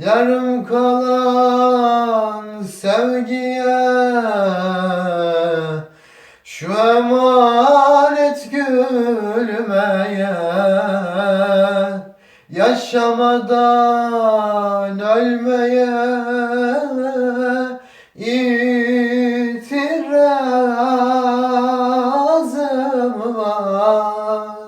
Yarım kalan sevgiye Şu emanet gülmeye Yaşamadan ölmeye İtirazım var.